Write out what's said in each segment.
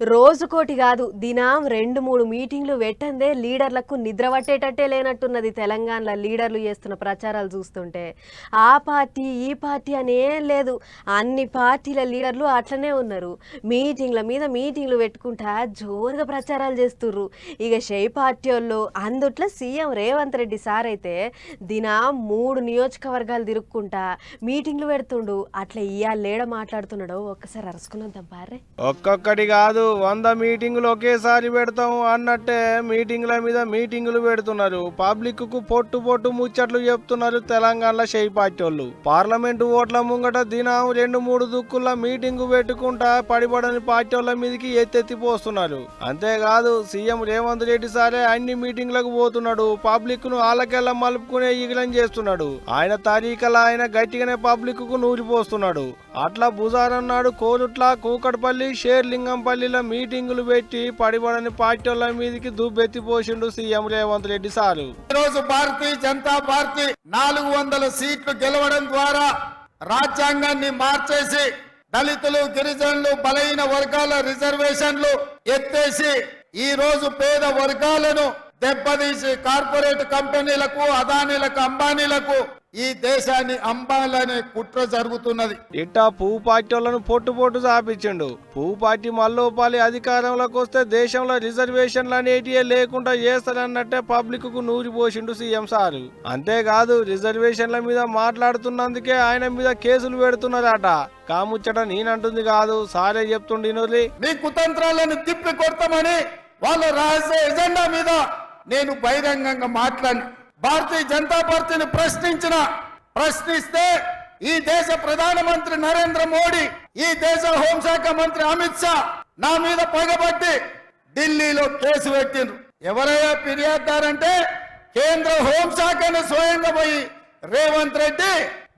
రోజుకోటి కాదు దినం రెండు మూడు మీటింగ్లు పెట్టందే లీడర్లకు నిద్ర పట్టేటట్టే లేనట్టున్నది తెలంగాణలో లీడర్లు చేస్తున్న ప్రచారాలు చూస్తుంటే. ఆ పార్టీ ఈ పార్టీ అని ఏం లేదు. అన్ని పార్టీల లీడర్లు అట్లనే ఉన్నారు. మీటింగ్ల మీద మీటింగ్లు పెట్టుకుంటా జోరుగా ప్రచారాలు చేస్తుర్రు. ఇక షై పార్టీ వాళ్ళు అందుట్లో సీఎం రేవంత్ రెడ్డి సార్ అయితే దినం మూడు నియోజకవర్గాలు తిరుక్కుంటా మీటింగ్లు పెడుతుండు. అట్లా ఇయ్యాల లేడ మాట్లాడుతున్నాడో ఒక్కసారి అరుసుకున్నద్దాం బారే ఒక్కొక్కటి కాదు వంద మీటింగులు ఒకేసారి పెడతాం అన్నట్టే మీటింగుల మీద మీటింగులు పెడుతున్నారు. పబ్లిక్కు పొట్టు పొట్టు ముచ్చట్లు చెప్తున్నారు తెలంగాణలో షై పార్టీ వాళ్ళు. పార్లమెంటు ఓట్ల ముంగట దినం రెండు మూడు దుక్కుల మీటింగు పెట్టుకుంటా పడిపడని పార్టీ వాళ్ళ మీదకి ఎత్తెత్తి పోస్తున్నారు. అంతేకాదు సీఎం రేవంత్ రెడ్డి సారే అన్ని మీటింగ్లకు పోతున్నాడు. పబ్లిక్ను ఆలకెళ్ళ మలుపుకునే ఈగలం చేస్తున్నాడు. ఆయన తారీఖల ఆయన గట్టిగానే పబ్లిక్కు నూరిపోస్తున్నాడు. అట్లా బుజారన్నాడు కోరుట్ల కూకట్పల్లి షేర్లింగంపల్లిలో మీటింగులు పెట్టి పడిపడని పార్టీల మీదకి దుబ్బెత్తి పోసిండు సీఎం రేవంత్ రెడ్డి సారు. ఈరోజు భారతీయ జనతా పార్టీ నాలుగు వందల సీట్లు గెలవడం ద్వారా రాజ్యాంగాన్ని మార్చేసి దళితులు గిరిజనులు బలహీన వర్గాల రిజర్వేషన్లు ఎత్తేసి ఈ రోజు పేద వర్గాలను దెబ్బతీసి కార్పొరేట్ కంపెనీలకు అదానీలకు అంబానీలకు ఈ దేశాన్ని అంబాలనే కుట్ర జరుగుతున్నది. ఇట్టా పువ్వు పార్టీ వాళ్ళను పొట్టు పొట్టు చాపించిండు పువ్వు పార్టీ మల్లోపాలి అధికారంలోకి వస్తే దేశంలో రిజర్వేషన్లు అనేటివే లేకుండా చేస్తారన్నట్టే పబ్లిక్కు నూరి పోసిండు సీఎం సారు. అంతేకాదు రిజర్వేషన్ల మీద మాట్లాడుతున్నందుకే ఆయన మీద కేసులు పెడుతున్నారట. కాముచ్చట నేనంటుంది కాదు సారే చెప్తుండి మీ కుతంత్రాలను తిప్పి కొడతామని వాళ్ళ రహస్య ఎజెండా మీద నేను బహిరంగంగా మాట్లాడి భారతీయ జనతా పార్టీని ప్రశ్నించిన ప్రశ్నిస్తే ఈ దేశ ప్రధానమంత్రి నరేంద్ర మోడీ ఈ దేశ హోంశాఖ మంత్రి అమిత్ షా నా మీద పగబట్టి ఢిల్లీలో కేసు పెట్టిండ్రు. ఎవరయ్యా ఫిర్యాదారంటే కేంద్ర హోంశాఖను స్వయంగా పోయి రేవంత్ రెడ్డి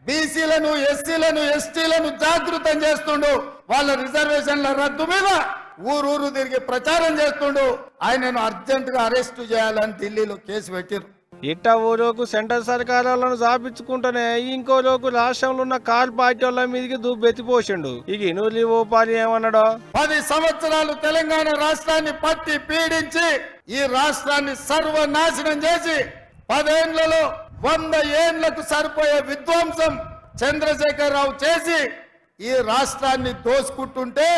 బీసీలను ఎస్సీలను ఎస్టీలను జాగృతం చేస్తుండు. వాళ్ళ రిజర్వేషన్ల రద్దు మీద ఊరూరు తిరిగి ప్రచారం చేస్తుండు. ఆయనను అర్జెంట్గా అరెస్ట్ చేయాలని ఢిల్లీలో కేసు పెట్టిరు ఇట్ట ఓ రోజు సెంట్రల్ సర్కారాలను చాపించుకుంటూనే ఇంకో రోజు రాష్ట్రంలో ఉన్న కార్ పార్టీ వాళ్ళ మీదకి దుబ్బెత్తి పోసిండు ఇక ఇనూరి ఓపాలి ఏమన్నాడో? పది సంవత్సరాలు తెలంగాణ రాష్ట్రాన్ని పట్టి పీడించి ఈ రాష్ట్రాన్ని సర్వనాశనం చేసి పదేండ్లలో వంద ఏండ్లకు సరిపోయే విధ్వంసం చంద్రశేఖరరావు చేసి ఈ రాష్ట్రాన్ని దోసుకుంటుంటే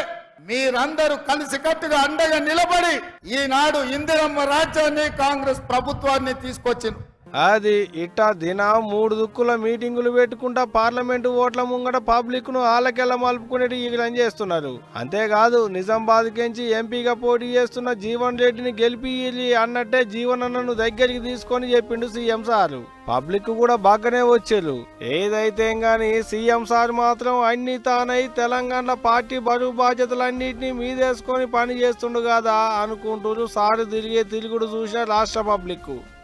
మీరందరూ కలిసికట్టుగా అండగా నిలబడి ఈనాడు ఇందిరమ్మ రాజ్యాన్ని కాంగ్రెస్ ప్రభుత్వాన్ని తీసుకొచ్చింది అది ఇట్టా దినం మూడు దుక్కుల మీటింగులు పెట్టుకుంటా పార్లమెంటు ఓట్ల ముంగట పబ్లిక్ను ఆలకెళ్ళ మలుపుకునేటి ఈగలం చేస్తున్నారు. అంతేకాదు నిజామాబాద్ కెంచి ఎంపీగా పోటీ చేస్తున్న జీవన్ రెడ్డిని గెలిపి అన్నట్టే జీవన్ అన్నను దగ్గరికి తీసుకొని చెప్పిండు సీఎం సారు. పబ్లిక్ కూడా బాగానే వచ్చారు ఏదైతే గాని సీఎం సార్ మాత్రం అన్ని తానై తెలంగాణ పార్టీ బరువు బాధ్యతలన్నింటినీ మీదేసుకొని పని చేస్తుండు కదా అనుకుంటూ సారు తిరిగే తిరుగుడు చూసిన రాష్ట్ర పబ్లిక్